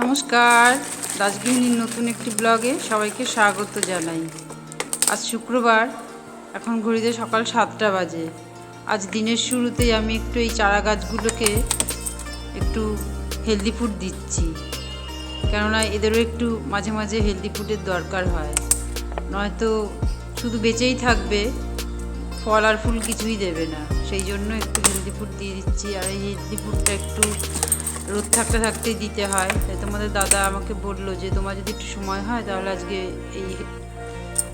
নমস্কার। রাজগৃহিণীর নতুন একটি ব্লগে সবাইকে স্বাগত জানাই। আজ শুক্রবার, এখন ঘড়িতে সকাল সাতটা বাজে। আজ দিনের শুরুতেই আমি একটু এই চারা গাছগুলোকে একটু হেলদি ফুড দিচ্ছি। কেননা এদেরও একটু মাঝে মাঝে হেলদি ফুডের দরকার হয়। নয়তো শুধু বেঁচেই থাকবে, ফল আর ফুল কিছুই দেবে না। সেই জন্য একটু হেলদি ফুড দিয়ে দিচ্ছি। আর এই হেলদি ফুডটা একটু রোদ থাকতে থাকতেই দিতে হয়। তাই তোমাদের দাদা আমাকে বলল যে, তোমার যদি একটু সময় হয়, তাহলে আজকে এই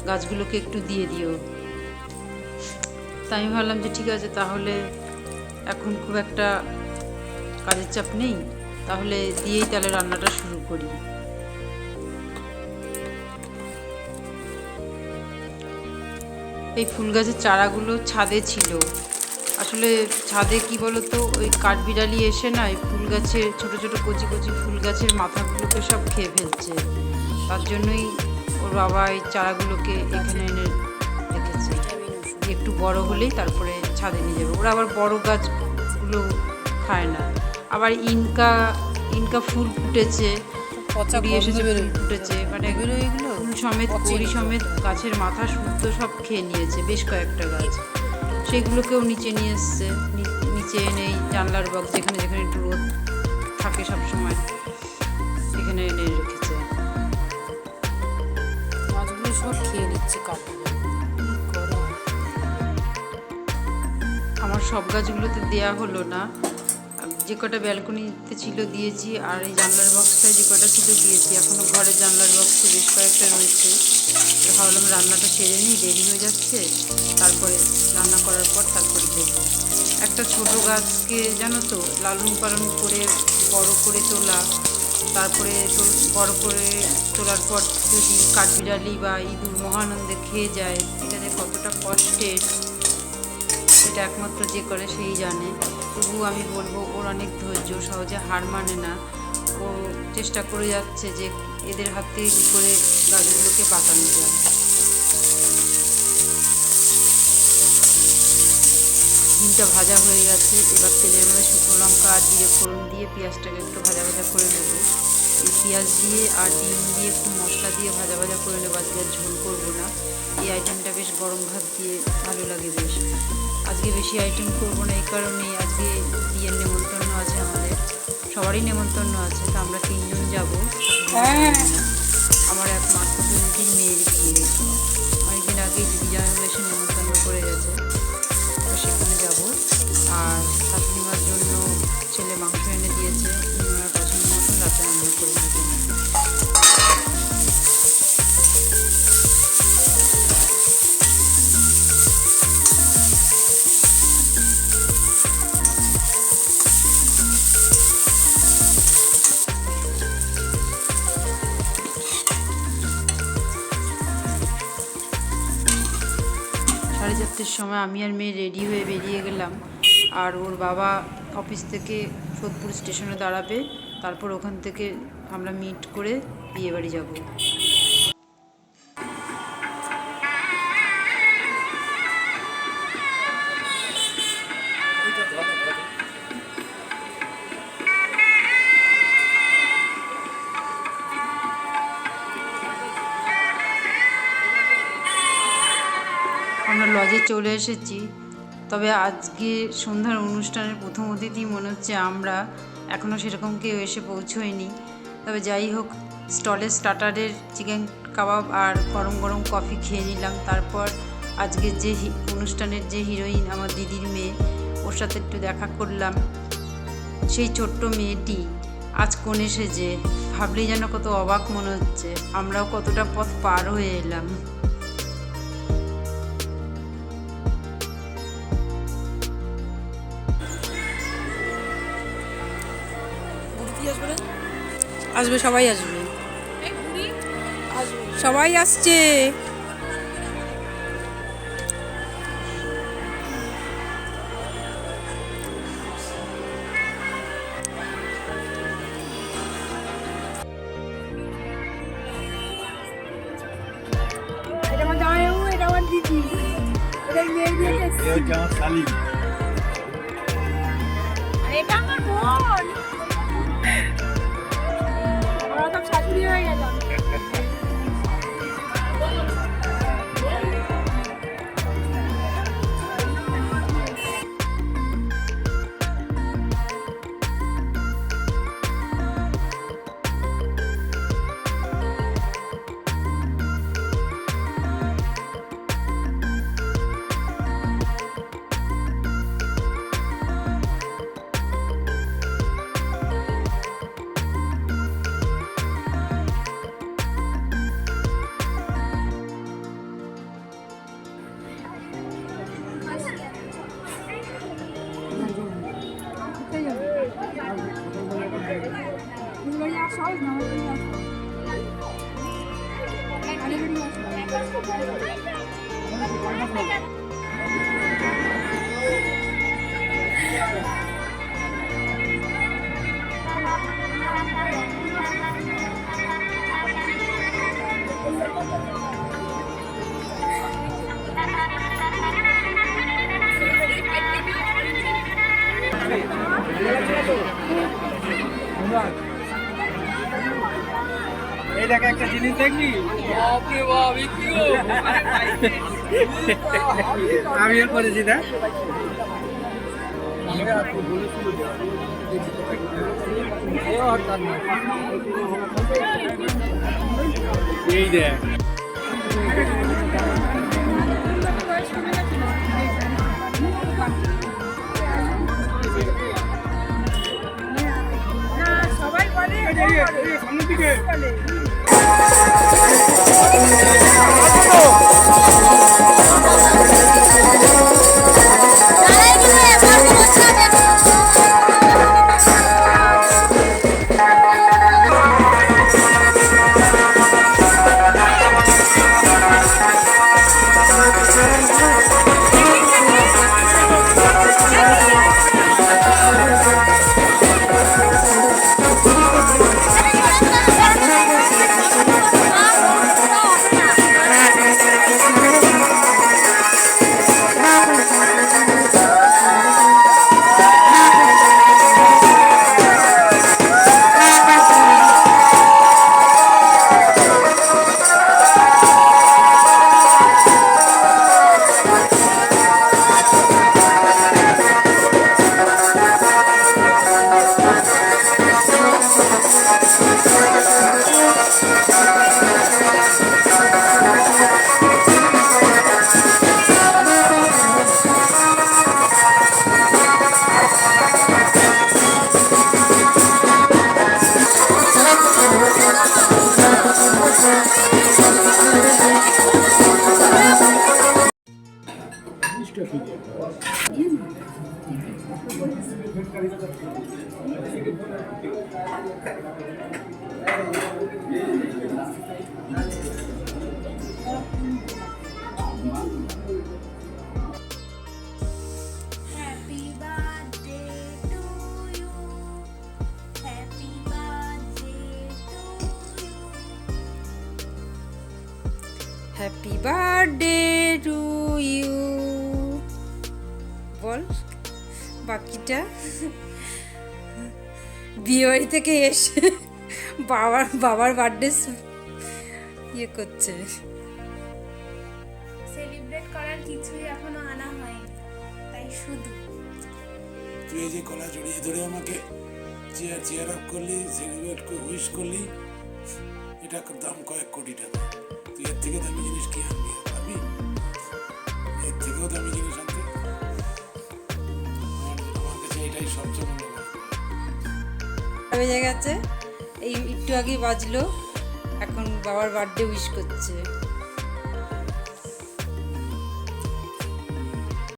গাছগুলোকে একটু দিয়ে দিও। তাই আমি ভাবলাম যে, ঠিক আছে, তাহলে এখন খুব একটা কাজের চাপ নেই। তাহলে দিয়েই তাহলে রান্নাটা শুরু করি। এই ফুল গাছের চারাগুলো ছাদে ছিল। আসলে ছাদে কি বলো তো ওই কাঠবিড়ালি এসে না ফুল গাছের ছোট ছোট কচি কচি ফুল গাছের মাথাগুলোকে সব খেয়ে ফেলছে। তার জন্যই ওর বাবা এই চারাগুলোকে এখানে এনে রেখেছে। একটু বড় হলেই তারপরে ছাদে নিয়ে যাবে। ওরা আবার বড় গাছগুলো খায় না। আবার ইনকা ইনকা ফুল ফুটেছে পচা এসেছে ফুটেছে। মানে এগুলো এগুলো? ফুল সমেত কড়ি সমেত গাছের মাথা শুদ্ধ সব খেয়ে নিয়েছে বেশ কয়েকটা গাছ। সেগুলোকেও নিচে নিয়ে এসছে নিচে এনে জানলার বক্স যেখানে যেখানে একটু রোদ থাকে সব সময় এখানে এনে রেখেছে। মাছগুলো সব খেয়ে নিচ্ছে গরম আমার সব গাছগুলোতে দেয়া হলো না। যে কটা ব্যালকনিতে ছিল দিয়েছি, আর এই জানলার বক্সটায় যে কটা ছিল দিয়েছি এখনও ঘরের জানলার বক্সে বেশ কয়েকটা রয়েছে। ভাবলাম রান্নাটা সেরে নিই, দেরি হয়ে যাচ্ছে। তারপরে রান্না করার পর তারপরে দেখব। একটা ছোট গাছকে জানো তো, লালন পালন করে বড় করে তোলা। তারপরে বড় করে তোলার পর যদি কাঠবিড়ালি বা ইঁদুর মহানন্দে খেয়ে যায়, এটা যে কতটা কষ্টের। সেটা একমাত্র যে করে সেই জানে। তবু আমি বলব, ওর অনেক ধৈর্য, সহজে হার মানে না। ও চেষ্টা করে যাচ্ছে যে এদের হাত থেকে কী করে গাছগুলোকে বাঁচানো যায়? ডিমটা ভাজা হয়ে গেছে। এবার তেলের মধ্যে শুকনো লঙ্কা আর জিরে ফোড়ন দিয়ে পেঁয়াজটাকে একটু ভাজা ভাজা করে নেব। এই পেঁয়াজ দিয়ে আর ডিম দিয়ে একটু মশলা দিয়ে ভাজা ভাজা করে নেব। আজকে আর ঝোল করব না। এই আইটেমটা বেশ গরম ভাত দিয়ে ভালো লাগে বেশ। আজকে বেশি আইটেম করব না এই কারণেই আজকে বিয়ের নেমন্তন্ন আছে আমাদের। সবারই নেমন্তন্ন আছে তো আমরা তিনজন যাব। হ্যাঁ। আমার এক মাত্র মেয়ের বিয়ে। অনেকদিন আগে দিদি জামাইবাবু এসে নেমন্তন্ন করে গেছে তো সেখানে যাব। চারটের সময় আমি আর মেয়ে রেডি হয়ে বেরিয়ে গেলাম। আর ওর বাবা অফিস থেকে সোদপুর স্টেশনে দাঁড়াবে। তারপর ওখান থেকে আমরা মিট করে বিয়েবাড়ি যাব যাব। আমরা লজে চলে এসেছি। তবে আজকে সন্ধ্যার অনুষ্ঠানের প্রথম অতিথি মনে হচ্ছে আমরা। এখনও সেরকম কেউ এসে পৌঁছোয়নি। তবে যাই হোক স্টলের স্টার্টারের চিকেন কাবাব আর গরম গরম কফি খেয়ে নিলাম। তারপর আজকের যে অনুষ্ঠানের যে হিরোইন আমার দিদির মেয়ে, ওর সাথে একটু দেখা করলাম। সেই ছোট্ট মেয়েটি আজ কোন এসেছে ভাবলেই যেন কত অবাক মনে হচ্ছে। আমরাও কতটা পথ পার হয়ে এলাম। আসবে সবাই আসবে। সবাই আসছে। এটা আমার জামাইবাবু দেখ একটা জিনিস দেখলি আমিও করেছি দেখ এই দেখ না সবাই বলে সামনের দিকে। বলে হ্যাপি বার্থডে টু ইউ বল বাকিটা? বিয়ে বাড়ি থেকে এসে বাবার বাবার বার্থডে ইয়ে করছে। সেলিব্রেট করার কিছুই এখনও আনা হয়নি তাই শুধু। তুই যে গলা জড়িয়ে ধরে আমাকে চেয়ার চেয়ার আপ করলি সেলিব্রেট উইশ করলি এটা দাম কয়েক কোটি টাকা। তুই এর থেকে দামি জিনিস কি আনবি? পারবি এর থেকেও দামি জিনিস আনতে? আমার কাছে এটাই সবচেয়ে বেজে গেছে। এই একটু আগে বাজলো। এখন বাবার বার্থডে উইশ করছে।